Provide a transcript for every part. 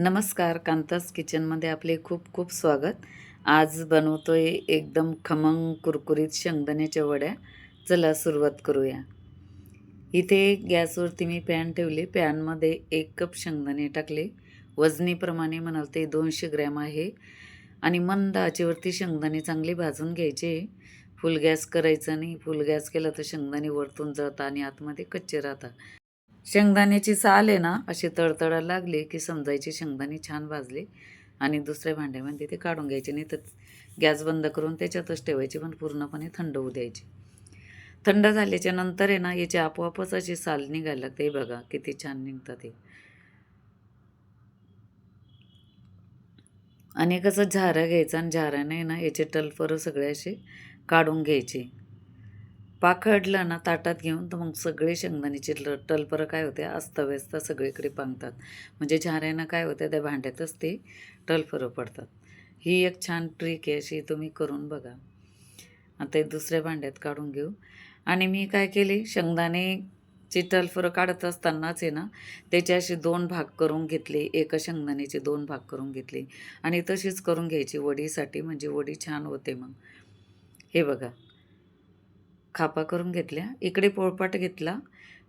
नमस्कार कांतास किचनमध्ये आपले खूप खूप स्वागत. आज बनवतोय एकदम खमंग कुरकुरीत शेंगदाण्याच्या वड्या. चला सुरुवात करूया. इथे गॅसवरती मी पॅन ठेवले. पॅनमध्ये एक कप शेंगदाणे टाकले. वजनीप्रमाणे म्हणाल ते दोनशे ग्रॅम आहे. आणि मंद आचेवरती शेंगदाणे चांगले भाजून घ्यायचे. फुल गॅस करायचा नाही. फुल गॅस केला तर शेंगदाणे वरतून जातात आणि आतमध्ये कच्चे राहतात. शेंगदाण्याची साल आहे ना अशी तळतळायला लागली की समजायची शेंगदाणे छान भाजले आणि दुसऱ्या भांड्यामध्ये ते काढून घ्यायचे. नाही तर गॅस बंद करून त्याच्यातच ठेवायची पण पूर्णपणे थंड होऊ द्यायची. थंड झाल्याच्यानंतर आहे ना याची आपोआपच अशी साल निघायला लागते. हे बघा किती छान निघतात ते आणि कसं झारा घ्यायचा आणि झाऱ्याने ना याचे टलफरं सगळे असे काढून घ्यायचे. पाखडलं ना ताटात घेऊन तर मग सगळे शेंगदाण्याचे ल टलपरं काय होते? अस्तव्यस्त सगळीकडे पांगतात. म्हणजे झाऱ्यानं काय होतं? त्या भांड्यातच ते टलफरं पडतात. ही एक छान ट्रिक आहे अशी तुम्ही करून बघा. आता दुसऱ्या भांड्यात काढून घेऊ. आणि मी काय केले? शेंगदाणे टलफरं काढत असतानाच आहे ना त्याचे असे दोन भाग करून घेतले. एका शेंगदाण्याचे दोन भाग करून घेतले. आणि तशीच करून घ्यायची वडीसाठी म्हणजे वडी छान होते मग. हे बघा. खापा करून घेतल्या. इकडे पोळपाट घेतला.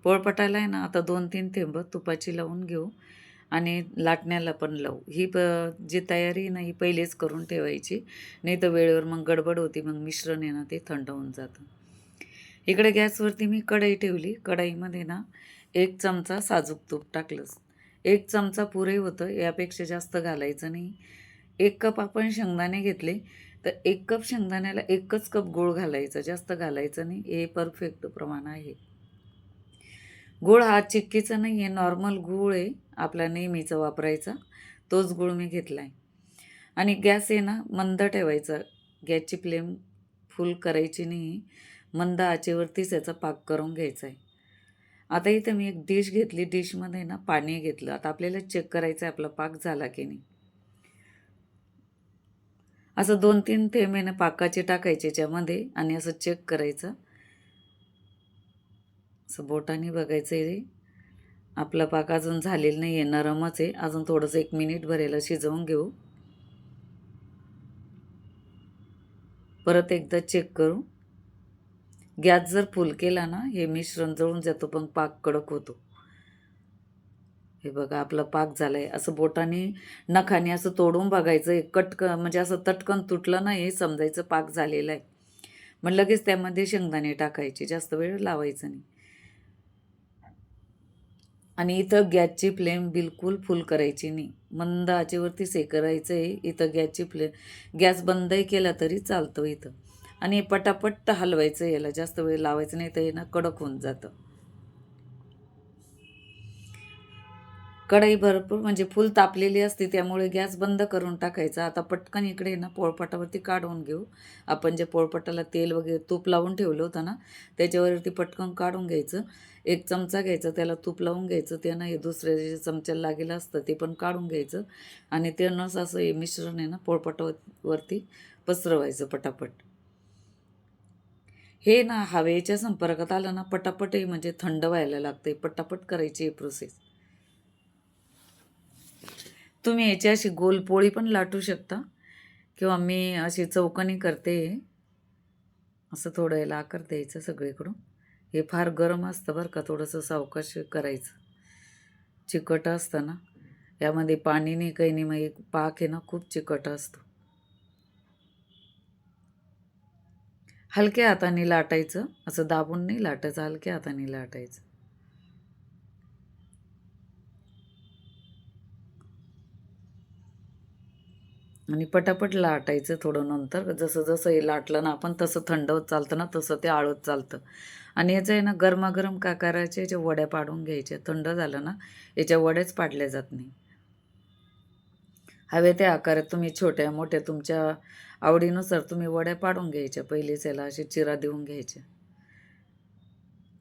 पोळपाटाला आहे ना आता दोन तीन थेंब तुपाची लावून घेऊ आणि लाटण्याला पण लावू. ही प जी तयारी आहे ना ही पहिलेच करून ठेवायची. नाही तर वेळेवर मग गडबड होती मग मिश्रण आहे ना ते थंड होऊन जातं. इकडे गॅसवरती मी कढई ठेवली. कढईमध्ये ना एक चमचा साजूक तूप टाकलंच एक चमचा पुरे होतं यापेक्षा जास्त घालायचं नाही. एक कप आपण शेंगदाणे घेतले. तर एक कप शेंगदाण्याला एकच कप गूळ घालायचा जास्त घालायचं नाही. हे परफेक्ट प्रमाण आहे. गूळ हा चिक्कीचा नाही आहे नॉर्मल गूळ आहे. आपला नेहमीचा वापरायचा. तोच गूळ मी घेतला आहे आणि गॅस आहे ना मंद ठेवायचा. गॅसची फ्लेम फुल करायची नाही. मंद आचेवरतीच याचा पाक करून घ्यायचा आहे आता इथं मी एक डिश घेतली. डिशमध्ये ना पाणी घेतलं. आता आपल्याला चेक करायचं आहे आपला पाक झाला की नाही. असं दोन तीन थेंबेनं पाकाचे टाकायचे याच्यामध्ये आणि असं चेक करायचं. असं बोटाने बघायचं आहे. आपला पाक अजून झालेला नाही आहे नरमच आहे. अजून थोडंसं एक मिनिट भरायला शिजवून घेऊ. परत एकदा चेक करू. गॅस जर फुल केला ना हे मिश्रण जळून जातो पण पाक कडक होतो. हे बघा आपलं पाक झालं आहे असं बोटाने नखाने असं तोडून बघायचं. एक कटक म्हणजे असं तटकन तुटलं नाही हे समजायचं पाक झालेलं आहे. मग लगेच त्यामध्ये शेंगदाणे टाकायचे. जास्त वेळ लावायचं नाही. आणि इथं गॅसची फ्लेम बिलकुल फुल करायची नाही. मंद आचेवरती सेकरायचं आहे इथं गॅसची फ्लेम गॅस बंदही केला तरी चालतो इथं. आणि पटापट हलवायचं याला. जास्त वेळ लावायचं नाही तर हे ना कडक होऊन जातं. कढई भरपूर म्हणजे फुल तापलेली असते त्यामुळे गॅस बंद करून टाकायचा. आता पटकन इकडे ना पोळपाटावरती काढून घेऊ. आपण जे पोळपाटाला तेल वगैरे तूप लावून ठेवलं होतं ना त्याच्यावरती पटकन काढून घ्यायचं. एक चमचा घ्यायचा त्याला तूप लावून घ्यायचं. त्यानं हे दुसऱ्या जे चमच्याला लागेलं असतं ते पण काढून घ्यायचं. आणि त्यानंच असं हे मिश्रण आहे ना पोळपाटावरती पसरवायचं पटापट. हे ना हवेच्या संपर्कात आलं ना पटापटही म्हणजे थंड व्हायला लागते पटापट करायची ही प्रोसेस तुम्ही याची अशी गोल पोळी पण लाटू शकता. किंवा मी अशी चौकणी करते. असं थोडं याला आकार द्यायचं सगळीकडून. हे फार गरम असतं बरं का थोडंसं सावकाश करायचं. चिकट असतं ना. यामध्ये पाणी नाही काही नाही मग एक पाक आहे ना खूप चिकट असतो. हलक्या हाताने लाटायचं. असं दाबून नाही लाटायचं हलक्या हाताने लाटायचं. आणि पटापट लाटायचं थोडं नंतर. जसं जसं हे लाटलं ना आपण तसं थंड होत चालतं ना तसं ते आळत चालतं. आणि याचं आहे ना गरमागरम का करायचे याच्या वड्या पाडून घ्यायच्या थंड झालं ना याच्या वड्याच पाडल्या जात नाही. हवे त्या आकारात तुम्ही छोट्या मोठ्या तुमच्या आवडीनुसार तुम्ही वड्या पाडून घ्यायच्या. पहिलेच याला अशी चिरा देऊन घ्यायच्या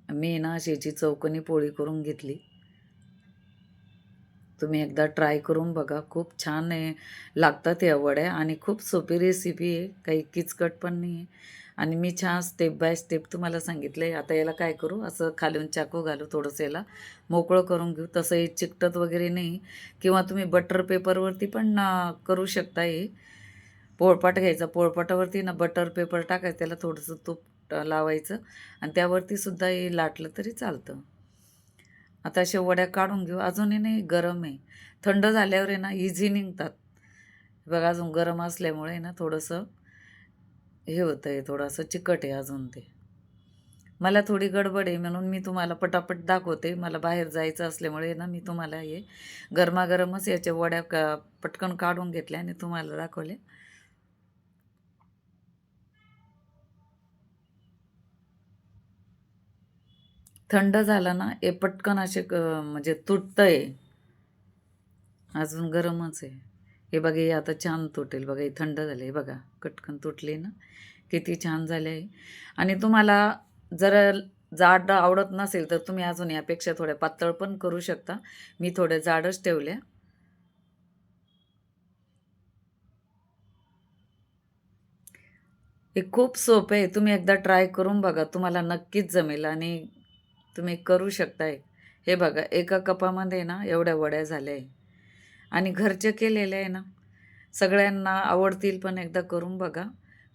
मी ना अशी याची चौकनी पोळी करून घेतली. तुम्ही एकदा ट्राय करून बघा. खूप छान आहे. लागतात या वड्या आणि खूप सोपी रेसिपी आहे. काही किचकट पण नाही आहे आणि मी छान स्टेप बाय स्टेप तुम्हाला सांगितलं आहे. आता याला काय करू? असं खालून चाकू घालू थोडंसं याला. मोकळं करून घेऊ. तसं हे चिकटत वगैरे नाही. किंवा तुम्ही बटर पेपरवरती पण करू शकता हे पोळपाट घ्यायचा. पोळपाटावरती ना बटर पेपर टाकायचं. त्याला थोडंसं तूप लावायचं. आणि त्यावरती सुद्धा हे लाटलं तरी चालतं. आता अशा वड्या काढून घेऊ. अजूनही नाही गरम आहे. थंड झाल्यावर आहे ना इझी निघतात. बघा अजून गरम असल्यामुळे ना थोडंसं हे होतं आहे थोडंसं चिकट आहे अजून ते. मला थोडी गडबड आहे म्हणून मी तुम्हाला पटापट दाखवते. मला बाहेर जायचं असल्यामुळे ना मी तुम्हाला हे गरमागरमच याच्या वड्या का पटकन काढून घेतल्या आणि तुम्हाला दाखवल्या. थंड झाला ना हे पटकन असे म्हणजे तुटतं आहे अजून गरमच आहे. हे बघा हे आता छान तुटेल बघा हे थंड झालं आहे बघा कटकन तुटली ना. किती छान झाले आहे आणि तुम्हाला जर जाड आवडत नसेल तर तुम्ही अजून यापेक्षा थोड्या पातळ पण करू शकता. मी थोड्या जाडच ठेवल्या हे खूप सोपं आहे. तुम्ही एकदा ट्राय करून बघा तुम्हाला नक्कीच जमेल. आणि तुम्ही करू शकताय. हे बघा एका कपामध्ये ना एवढ्या वड्या झाल्या आहे आणि घरचे केलेले आहे ना सगळ्यांना आवडतील पण एकदा करून बघा.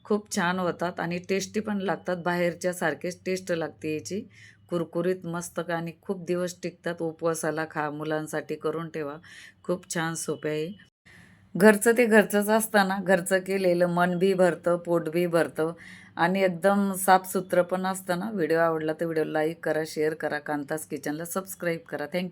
खूप छान होतात आणि टेस्टी पण लागतात. बाहेरच्या सारखेच टेस्ट लागते याची. कुरकुरीत मस्त आणि खूप दिवस टिकतात. उपवासाला खा मुलांसाठी करून ठेवा. खूप छान सोपे आहे. घरचं ते घरचंच असताना घरचं केलेलं मन बी भरतं पोट बी भरतं. आणि एकदम साफसुथरं पण असतं ना. व्हिडिओ आवडला तर व्हिडिओ लाईक करा शेअर करा. कांतास किचनला सबस्क्राईब करा. Thank you.